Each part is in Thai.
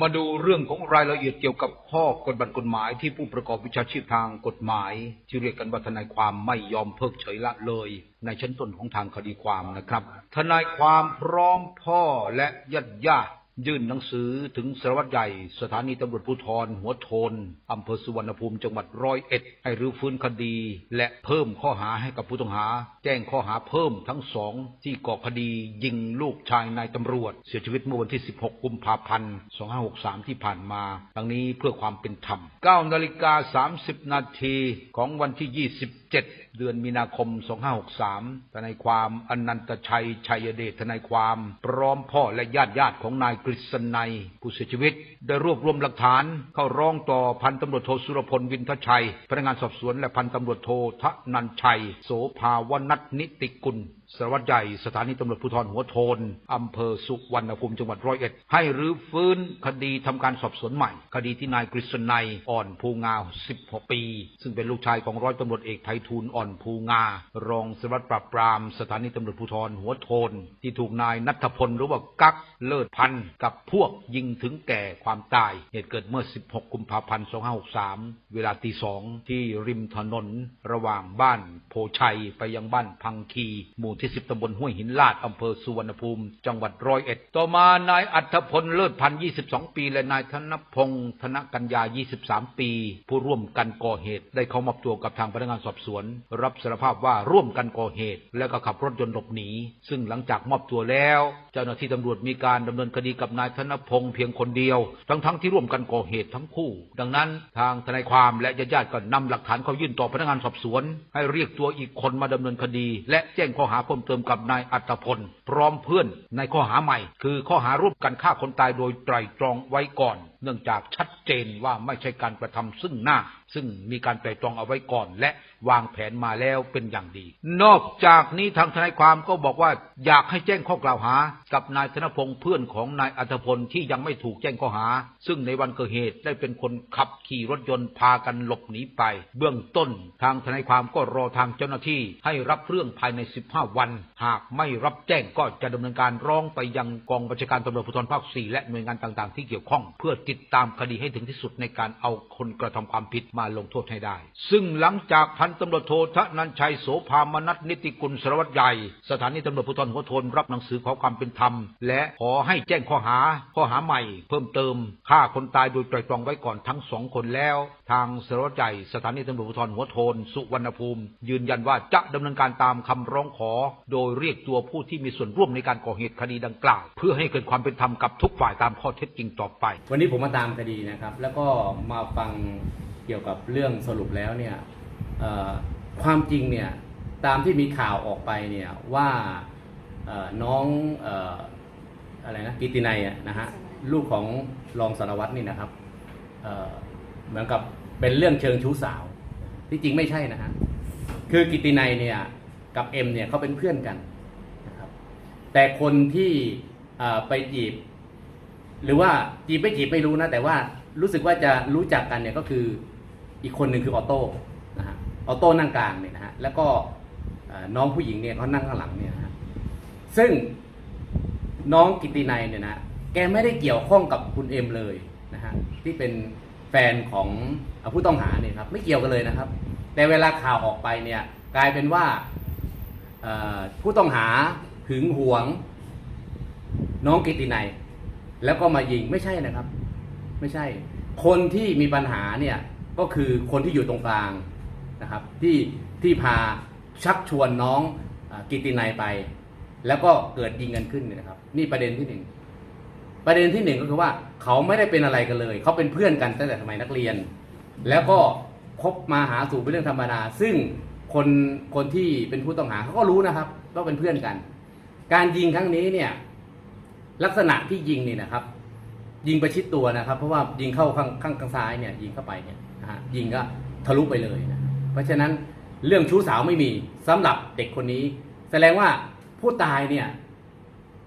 มาดูเรื่องของรายละเอียดเกี่ยวกับข้อกฎบัตรกฎหมายที่ผู้ประกอบวิชาชีพทางกฎหมายที่เรียกกันว่าทนายความไม่ยอมเพิกเฉยละเลย ในชั้นต้นของทางคดีความนะครับ ทนายความพร้อมพ่อและญาติญาติ ยื่นหนังสือถึงสารวัตรใหญ่สถานีตำรวจภูธรหัวโทนอำเภอสุวรรณภูมิจังหวัดร้อยเอ็ดให้รื้อฟื้นคดี และเพิ่มข้อหาให้กับผู้ต้องหา แจ้งข้อหาเพิ่มทั้งสองที่ก่อคดียิงลูกชายนายตำรวจ เสียชีวิตเมื่อวันที่ 16 กุมภาพันธ์ 2563 ที่ผ่านมาดังนี้เพื่อความเป็นธรรม9นาฬิกา 30 นาทีของวันที่ 27เดือนมีนาคม 2563 ทนายความอนันตชัย ชัยเดช ทนายความ พร้อมพ่อและญาติญาติของนายกฤษณัยผู้เสียชีวิต ได้รวบรวมหลักฐานเข้าร้องต่อพันตำรวจโทสุรพลวินทชัย พนักงานสอบสวนและพันตำรวจโททนันชัย โสภาวนัทนิติกุลสารวัตรใหญ่สถานีตำรวจภูธรหัวโทนอำเภอสุวรรณภูมิจังหวัดร้อยเอ็ด ให้รื้อฟื้นคดีทำการสอบสวนใหม่ คดีที่นายกฤษณัยอ่อนภูงา 16 ปี ซึ่งเป็นลูกชายของร้อยตำรวจเอกไพฑูรย์อ่อนภูงา รองสารวัตรปราบปราม สถานีตำรวจภูธรหัวโทน ที่ถูกนายนัทพลหรือว่ากักเลิศพันธ์กับพวกยิงถึงแก่ความตาย เหตุเกิดเมื่อ 16 กุมภาพันธ์ 2563 เวลาตีสองที่ริมถนนระหว่างบ้าน โพชัยไปยังบ้านพังคี หมู่ที่10ตำบลห้วยหินลาดอำเภอสุวรรณภูมิ จังหวัดร้อยเอ็ด ต่อมานายอัธพลเลิศพันธ์22ปี และนายธนพงศ์ธนกัญญา23ปี ผู้ร่วมกันก่อเหตุ ได้เข้ามอบตัวกับทางพนักงานสอบสวน รับสารภาพว่าร่วมกันก่อเหตุ และก็ขับรถยนต์หลบหนี ซึ่งหลังจากมอบตัวแล้ว เจ้าหน้าที่ตำรวจมีการดำเนินคดีกับนายธนพงศ์เพียงคนเดียว ทั้งๆที่ร่วมกันก่อเหตุทั้งคู่ ดังนั้นทางทนายความและญาติๆก็นำหลักฐานเข้ายื่นต่อพนักงานสอบสวน ให้เรียกตัวอีกคนมาดำเนินคดี และแจ้งข้อหาเพิ่มเติมกับนายอัตพล พร้อมเพื่อนในข้อหาใหม่ คือข้อหาร่วมกันฆ่าคนตายโดยไตรตรองไว้ก่อน เนื่องจากชัดเจนว่าไม่ใช่การกระทำซึ่งหน้า ซึ่งมีการไตรตรองเอาไว้ก่อน และวางแผนมาแล้วเป็นอย่างดี นอกจากนี้ทางทนายความก็บอกว่าอยากให้แจ้งข้อกล่าวหา กับนายธนพงศ์เพื่อนของนายอัตพลที่ยังไม่ถูกแจ้งข้อหา ซึ่งในวันเกิดเหตุได้เป็นคนขับขี่รถยนต์พากันหลบหนีไป เบื้องต้นทางทนายความก็รอทางเจ้าหน้าที่ให้รับเรื่องภายใน 15 วัน หากไม่รับแจ้งก็จะดำเนินการร้องไปยังกองบัญชาการตำรวจภูธรภาค4และหน่วยงานต่างๆ ที่เกี่ยวข้อง เพื่อติดตามคดีให้ถึงที่สุดในการเอาคนกระทำความผิดมาลงโทษให้ได้ ซึ่งหลังจากพันตำรวจโททนันชัยโสภามนัทนิติกุลสารวัตรใหญ่สถานีตำรวจภูธรหัวโทนรับหนังสือขอความเป็นธรรม และขอให้แจ้งข้อหาข้อหาใหม่ เพิ่มเติมฆ่าคนตายโดยไตรตรองไว้ก่อนทั้งสองคนแล้ว ทางสารวัตรใหญ่สถานีตำรวจภูธรหัวโทน สุวรรณภูมิ ยืนยันว่าจะดำเนินการตามคำร้องขอ โดยเรียกตัวผู้ที่มีส่วนร่วมในการก่อเหตุคดีดังกล่าว เพื่อให้เกิดความเป็นธรรมกับทุกฝ่ายตามข้อเท็จจริงต่อไป วันนี้ผมมาตามคดีนะครับ แล้วก็มาฟังเกี่ยวกับเรื่องสรุปแล้วเนี่ยเอ่อความจริงเนี่ยตามที่มีข่าวออกไปเนี่ยว่าเอ่อน้องเอ่ออะไรนะกิตินัยอะนะฮะลูกของรองสารวัตรนี่นะครับเอ่อเหมือนกับเป็นเรื่องเชิงชู้สาว ที่จริงไม่ใช่นะฮะคือกิตินัยเนี่ยกับเอ็มเนี่ยเขาเป็นเพื่อนกันนะครับ แต่คนที่ไปจีบ หรือว่าจีบไม่จีบไม่รู้นะ แต่ว่ารู้สึกว่าจะรู้จักกันเนี่ยก็คืออีกคนหนึ่งคือออโต้นะฮะออโต้นั่งกลางเนี่ยนะฮะแล้วก็น้องผู้หญิงเนี่ยเขานั่งข้างหลังเนี่ยนะฮะซึ่งน้องกิตินัยเนี่ยนะแกไม่ได้เกี่ยวข้องกับคุณเอ็มเลยนะฮะที่เป็นแฟนของอผู้ต้องหาเนี่ยครับไม่เกี่ยวกันเลยนะครับ แต่เวลาข่าวออกไปเนี่ยกลายเป็นว่าผู้ต้องหา หึงหวง น้องกิตินัยแล้วก็มายิงไม่ใช่นะครับ ไม่ใช่ คนที่มีปัญหาเนี่ยก็คือคนที่อยู่ตรงกลางนะครับ ที่ที่พาชักชวนน้องอกิตินัยไป แล้วก็เกิดยิงกันขึ้นเนี่ยนะครับ นี่ประเด็นที่หนึ่งประเด็นที่หนึ่งก็คือว่าเขาไม่ได้เป็นอะไรกันเลย เขาเป็นเพื่อนกันตั้งแต่สมัยนักเรียน แล้วก็คบมาหาสู่เป็นเรื่องธรรมดาซึ่งคนคนที่เป็นผู้ต้องหาเขาก็รู้นะครับว่าเป็นเพื่อนกัน การยิงครั้งนี้เนี่ย ลักษณะที่ยิงนี่นะครับ ยิงประชิดตัวนะครับ เพราะว่ายิงเข้าข้างข้างข้างซ้ายเนี่ย ยิงเข้าไปเนี่ยนะฮะยิงก็ทะลุไปเลยนะเพราะฉะนั้นเรื่องชู้สาวไม่มีสำหรับเด็กคนนี้ แสดงว่าผู้ตายเนี่ย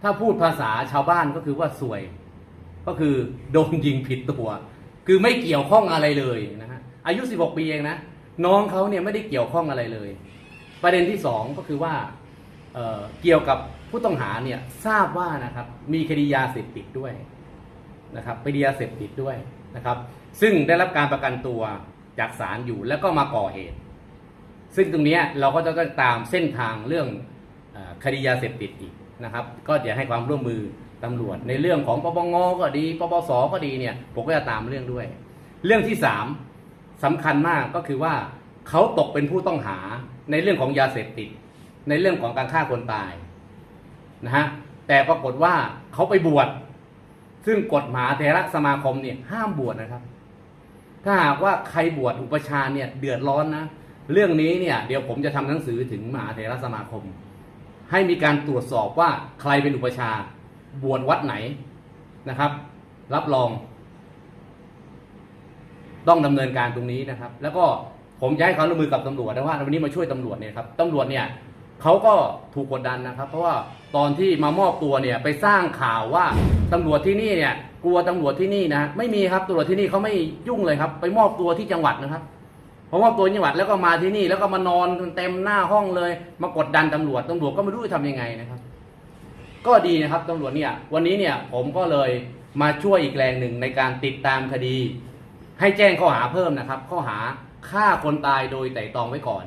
ถ้าพูดภาษาชาวบ้านก็คือว่าสวย ก็คือโดนยิงผิดตัว คือไม่เกี่ยวข้องอะไรเลยนะฮะอายุ 16 ปีเองนะน้องเขาเนี่ยไม่ได้เกี่ยวข้องอะไรเลย ประเด็นที่สองก็คือว่า เเกี่ยวกับผู้ต้องหาเนี่ยทราบว่านะครับมีคดียาเสพติดด้วยนะครับไปดียาเสพติดด้วยนะครับ ซึ่งได้รับการประกันตัวจากศาลอยู่แล้วก็มาก่อเหตุ ซึ่งตรงนี้เราก็จะต้องตามเส้นทางเรื่องคดียาเสพติดอีกนะครับ ก็จะให้ความร่วมมือตำรวจในเรื่องของปปงก็ดีปปสก็ดีเนี่ยผมก็จะตามเรื่องด้วย เรื่องที่สามสำคัญมากก็คือว่าเขาตกเป็นผู้ต้องหาในเรื่องของยาเสพติด ในเรื่องของการฆ่าคนตายนะฮะแต่ปรากฏว่าเขาไปบวชซึ่งกฎหมหาเถระสมาคมเนี่ยห้ามบวชนะครับ ถ้าหากว่าใครบวชอุปชาเนี่ยเดือดร้อนนะเรื่องนี้เนี่ยเดี๋ยวผมจะทำหนังสือถึงมหาเถระสมาคม ให้มีการตรวจสอบว่าใครเป็นอุปชาบวชวัดไหนนะครับ รับรอง ต้องดำเนินการตรงนี้นะครับ แล้วก็ผมจะให้ความร่วมมือกับตำรวจนะว่าวันนี้มาช่วยตำรวจเนี่ยครับตำรวจเนี่ย เขาก็ถูกกดดันนะครับ เพราะว่าตอนที่มามอบตัวเนี่ยไปสร้างข่าวว่าตำรวจที่นี่เนี่ยกลัวตำรวจที่นี่นะไม่มีครับตำรวจที่นี่เขาไม่ยุ่งเลยครับ ไปมอบตัวที่จังหวัดนะครับพอมอบตัวจังหวัดแล้วก็มาที่นี่แล้วก็มานอนเต็มหน้าห้องเลย มากดดันตำรวจตำรวจก็ไม่รู้จะทำยังไงนะครับ ก็ดีนะครับตำรวจเนี่ยวันนี้เนี่ยผมก็เลยมาช่วยอีกแรงหนึ่งในการติดตามคดี ให้แจ้งข้อหาเพิ่มนะครับ ข้อหาฆ่าคนตายโดยไตร่ตรองไว้ก่อน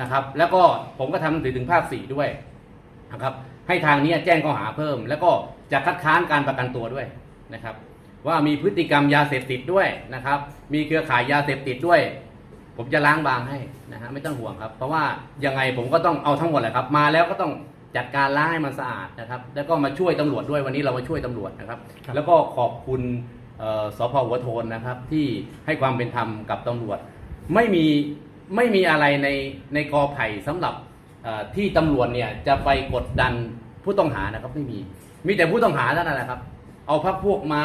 นะครับ แล้วก็ผมก็ทำหนังสือถึงภาคสี่ด้วยนะครับ ให้ทางเนี้ยแจ้งข้อหาเพิ่ม แล้วก็จะคัดค้านการประกันตัวด้วยนะครับ ว่ามีพฤติกรรมยาเสพติดด้วยนะครับ มีเครือข่ายยาเสพติดด้วย ผมจะล้างบางให้นะฮะไม่ต้องห่วงครับ เพราะว่ายังไงผมก็ต้องเอาทั้งหมดแหละครับ มาแล้วก็ต้องจัดการล้างให้มันสะอาดนะครับ แล้วก็มาช่วยตำรวจด้วยวันนี้เรามาช่วยตำรวจนะครับครับแล้วก็ขอบคุณเอ่อสพหัวโทนนะครับที่ให้ความเป็นธรรมกับตำรวจ ไม่มี ไม่มีอะไรในในกอไผ่สำหรับเอ่อที่ตำรวจเนี่ยจะไปกดดันผู้ต้องหานะครับไม่มี มีแต่ผู้ต้องหาเท่านั้นแหละครับ เอาพักพวกมา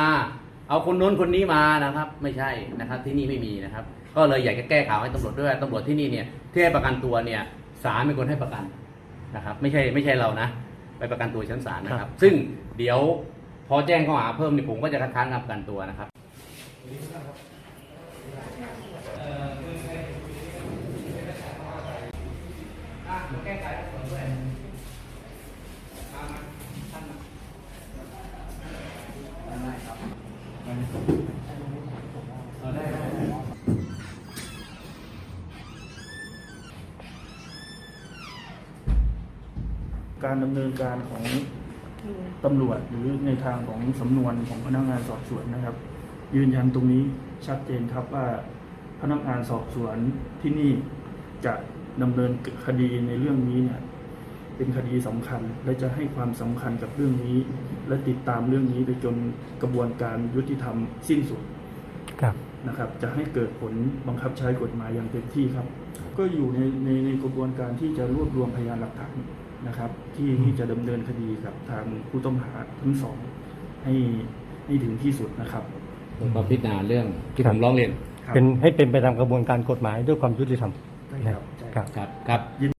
เอาคนนู้นคนนี้มานะครับ ไม่ใช่นะครับที่นี่ไม่มีนะครับ ก็เลยอยากจะแก้ข่าวให้ตำรวจด้วยตำรวจที่นี่เนี่ยที่ให้ประกันตัวเนี่ยศาลเป็นคนให้ประกันนะครับไม่ใช่ไม่ใช่เรานะ ไปประกันตัวชั้นศาลนะครับ ซึ่งเดี๋ยวพอแจ้งข้อหาเพิ่มเนี่ยผมก็จะคัดค้านการประกันตัวนะครับ การดำเนินการของตำรวจหรือในทางของสำนวนของพนักงานสอบสวนนะครับ ยืนยันตรงนี้ชัดเจนครับว่าพนักงานสอบสวนที่นี่จะ ดำเนินคดีในเรื่องนี้เนี่ยเป็นคดีสำคัญและจะให้ความสำคัญกับเรื่องนี้ และติดตามเรื่องนี้ไปจนกระบวนการยุติธรรมสิ้นสุดครับนะครับ จะให้เกิดผลบังคับใช้กฎหมายอย่างเต็มที่ครับ ก็อยู่ในในในกระบวนการที่จะรวบรวมพยานหลักฐานนะครับ ที่ที่จะดำเนินคดีกับทางผู้ต้องหาทั้งสองให้ให้ถึงที่สุดนะครับผมก็พิจารณาเรื่องที่ครัผบมร้องเรียนครับเป็นให้เป็นไปตามกระบวนการกฎหมายด้วยความยุติธรรมใช่ครับใช่ครับ ครับ ครับ